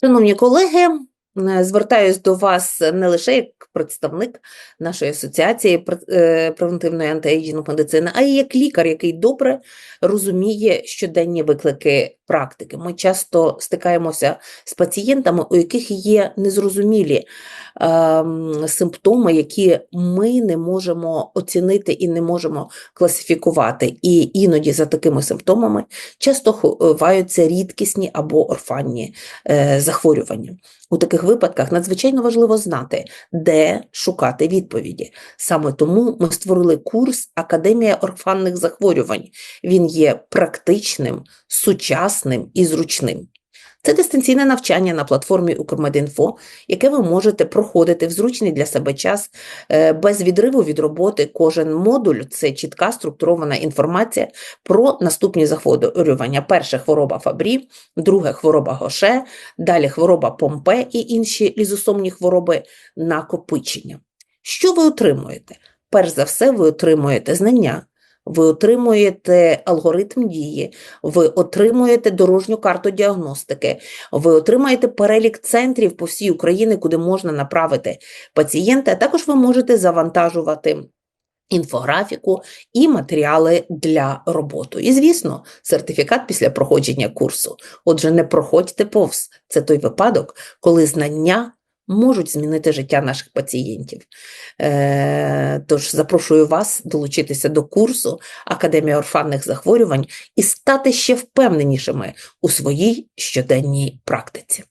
Шановні колеги, звертаюсь до вас не лише як представник нашої асоціації е, превентивної антиейджінг медицини, а й як лікар, який добре розуміє щоденні виклики практики. Ми часто стикаємося з пацієнтами, у яких є незрозумілі ем, симптоми, які ми не можемо оцінити і не можемо класифікувати. І іноді за такими симптомами часто ховаються рідкісні або орфанні е, захворювання. У таких випадках надзвичайно важливо знати, де шукати відповіді. Саме тому ми створили курс Академія орфанних захворювань. Він є практичним, сучасним і зручним. Це дистанційне навчання на платформі Укрмедінфо, яке ви можете проходити в зручний для себе час е, без відриву від роботи. Кожен модуль це чітка структурована інформація про наступні захворювання. Перше хвороба Фабрі, друге хвороба Гоше, далі хвороба Помпе і інші лізосомні хвороби накопичення. Що ви отримуєте? Перш за все, ви отримуєте знання, ви отримуєте алгоритм дії, ви отримуєте дорожню карту діагностики, ви отримаєте перелік центрів по всій Україні, куди можна направити пацієнта. а Також ви можете завантажувати інфографіку і матеріали для роботи. І, звісно, сертифікат після проходження курсу. Отже, не проходьте повз. Це той випадок, коли знання можуть змінити життя наших пацієнтів. Е, тож запрошую вас долучитися до курсу Академія орфанних захворювань і стати ще впевненішими у своїй щоденній практиці.